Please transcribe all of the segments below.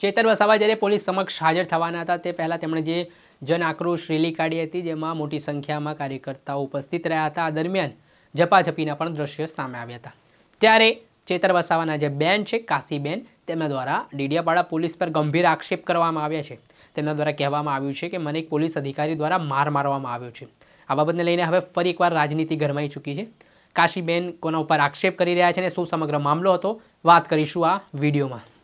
ચેતર વસાવા જ્યારે પોલીસ સમક્ષ હાજર થવાના હતા, તે પહેલાં તેમણે જે જન આક્રોશ રેલી કાઢી હતી, જેમાં મોટી સંખ્યામાં કાર્યકર્તાઓ ઉપસ્થિત રહ્યા હતા. આ દરમિયાન ઝપાઝપીના પણ દ્રશ્યો સામે આવ્યા હતા. ત્યારે ચેતર વસાવાના જે બેન છે, કાશીબેન, તેમના દ્વારા ડીડિયાપાડા પોલીસ પર ગંભીર આક્ષેપ કરવામાં આવ્યા છે. તેમના દ્વારા કહેવામાં આવ્યું છે કે, મને એક પોલીસ અધિકારી દ્વારા માર મારવામાં આવ્યો છે. આ બાબતને લઈને હવે ફરી એકવાર રાજનીતિ ગરમાઈ ચૂકી છે. કાશીબેન કોના ઉપર આક્ષેપ કરી રહ્યા છે અને શું સમગ્ર મામલો હતો, વાત કરીશું આ વિડીયોમાં.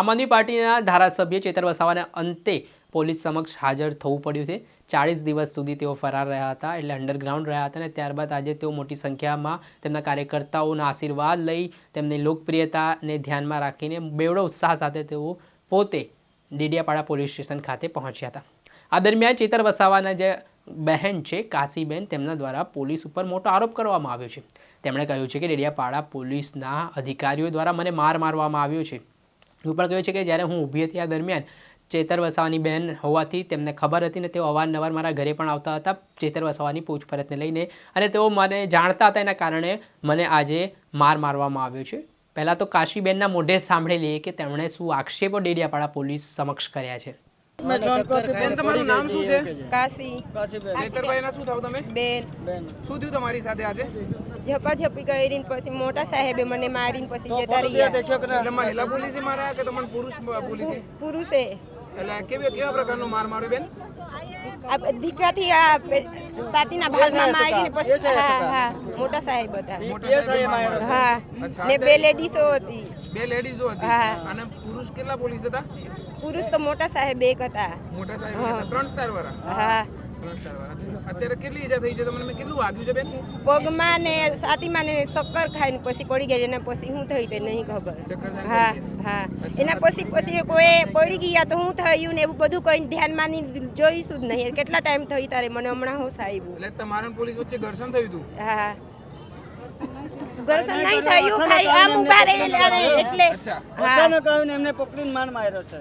આમ આદમી પાર્ટીના ધારાસભ્ય ચેતર વસાવાને અંતે પોલીસ સમક્ષ હાજર થવું પડ્યું છે. ચાળીસ દિવસ સુધી તેઓ ફરાર રહ્યા હતા, એટલે અંડરગ્રાઉન્ડ રહ્યા હતા અને ત્યારબાદ આજે તેઓ મોટી સંખ્યામાં તેમના કાર્યકર્તાઓના આશીર્વાદ લઈ તેમની લોકપ્રિયતાને ધ્યાનમાં રાખીને બેવડો ઉત્સાહ સાથે તેઓ પોતે ડેડિયાપાડા પોલીસ સ્ટેશન ખાતે પહોંચ્યા હતા. આ દરમિયાન ચેતર વસાવાના જે બહેન છે, કાશીબેન, તેમના દ્વારા પોલીસ ઉપર મોટો આરોપ કરવામાં આવ્યો છે. તેમણે કહ્યું છે કે ડેડિયાપાડા પોલીસના અધિકારીઓ દ્વારા મને માર મારવામાં આવ્યો છે. એવું પણ કહ્યું છે કે જ્યારે હું ઊભી હતી આ દરમિયાન ચેતર વસાવાની બહેન હોવાથી તેમને ખબર હતી ને તેઓ અવારનવાર મારા ઘરે પણ આવતા હતા ચેતર વસાવાની પૂછપરછને લઈને અને તેઓ મને જાણતા હતા એના કારણે મને આજે માર મારવામાં આવ્યો છે. પહેલાં તો કાશીબેનના મોઢે સાંભળી લઈએ કે તેમણે શું આક્ષેપો ડેડિયાપાડા પોલીસ સમક્ષ કર્યા છે. બેન તમારું નામ શું છે? કાશી. કાશીબેન. શું થાવ તમે? બેન બેન. શું થયું તમારી સાથે આજે? ઝપાઝપી કરીને પછી મોટા સાહેબે મને મારીને પછી જતા રહ્યા. મહિલા પોલીસે માર્યા કે તમને પુરુષ પોલીસે? પુરુષે. એટલે કેવી કેવા પ્રકારનો માર માર્યો બેન? દીકરાથી આ સાતીના ભાગમાં મારીને પછી હા હા મોટા સાહેબ હતા. મોટા સાહેબ હા ને બે લેડીઝો હતી. બે લેડીઝો હતી? અને પુરુષ કેટલા પોલીસ હતા? પુરુષ તો મોટા સાહેબ એક હતા. મોટા સાહેબ ત્રણ સ્ટાર વાળા? હા. અત્યારે કેટલી ઈજા થઈ છે? તમને મેં કેટલું વાગ્યું છે બેન? પગમાં ને સાતીમાં ને શક્કર ખાઈને પછી પડી ગઈ એના પછી શું થયું તે નહીં ખબર. હા હા. એના પછી પછી કોઈ પડી ગયા તો શું થયું ને એવું બધું કઈ ધ્યાનમાં નહીં જોઈશું જ નહીં. કેટલા ટાઈમ થઈ તારે? મને હમણાં હોશ આવ્યું એટલે તમારા પોલીસ વચ્ચે ઘર્ષણ થયું હતું? હા. ઘર્ષણ નહીં થયું ખાલી આમ ઊભા રહેલા ને એટલે અચાનક આવીને એમને પકડીને માર માર્યો છે?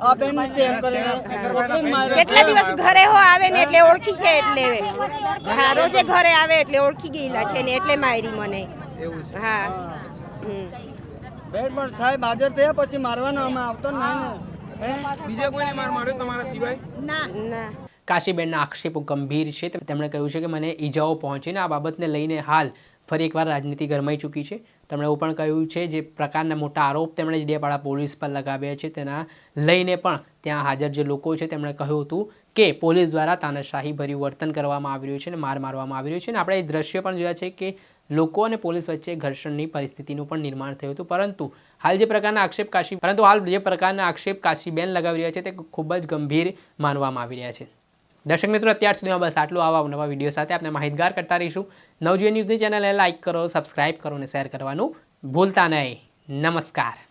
આ બેન છે એમ કરીને કેટલા દિવસ ઘરે હો આવે ને એટલે ઓળખી છે એટલે હા રોજે ઘરે આવે એટલે ઓળખી ગયેલા છે ને એટલે મારી મને. હા. બેન પણ સાહેબ હાજર થયા પછી મારવાનો અમે આવતો ને? બીજા કોઈને માર માર્યો તમારા સિવાય? ના. કાશીબેનના આક્ષેપો ગંભીર છે. તેમણે કહ્યું છે કે મને ઈજાઓ પહોંચીને આ બાબતને લઈને હાલ ફરી એકવાર રાજનીતિ ગરમાઈ ચૂકી છે. તેમણે એવું પણ કહ્યું છે જે પ્રકારના મોટા આરોપ તેમણે ડેડિયાપાડા પોલીસ પર લગાવ્યા છે તેના લઈને પણ ત્યાં હાજર જે લોકો છે તેમણે કહ્યું હતું કે પોલીસ દ્વારા તાનાશાહી ભર્યું વર્તન કરવામાં આવી રહ્યું છે અને માર મારવામાં આવી રહ્યું છે. અને આપણે એ દ્રશ્ય પણ જોયા છે કે લોકો અને પોલીસ વચ્ચે ઘર્ષણની પરિસ્થિતિનું પણ નિર્માણ થયું હતું. પરંતુ હાલ જે પ્રકારના આક્ષેપ કાશી, પરંતુ હાલ જે પ્રકારના આક્ષેપ કાશીબેન લગાવી રહ્યા છે તે ખૂબ જ ગંભીર માનવામાં આવી રહ્યા છે. દર્શક મિત્રો, અત્યાર સુધીમાં બસ આટલું. આવા નવા વીડિયો સાથે આપણે માહિતગાર કરતા રહીશું. નવજીવન ન્યૂઝની ચેનલને લાઇક કરો, સબસ્ક્રાઇબ કરો અને શેર કરવાનું ભૂલતા નહીં. નમસ્કાર.